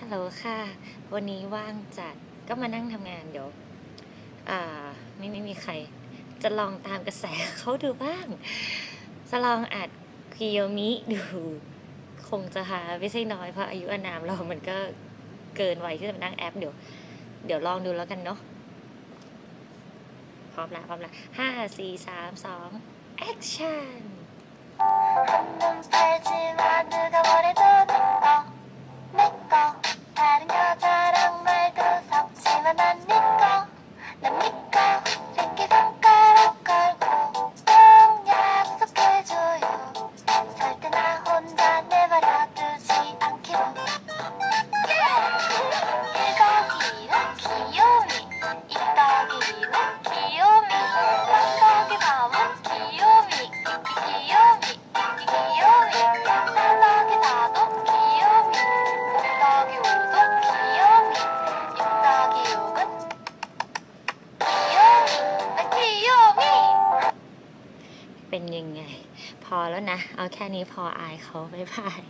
ฮัลโหลค่ะ วันนี้ว่างจัดก็มานั่งทำงานเดี๋ยว อ่า ไม่ไม่มีใคร จะลองตามกระแสเขาดูบ้าง จะลองอัดคิโยมิดู คงจะหาไม่ใช่น้อยเพราะอายุอานามเรามันก็เกินวัยที่จะมานั่งแอปเดี๋ยว เดี๋ยวลองดูแล้วกันเนาะพร้อมละพร้อมละห้าสี่สามสองแอคชั่น เป็นยังไง พอแล้วนะ เอาแค่นี้พออายเขาบ๊ายบาย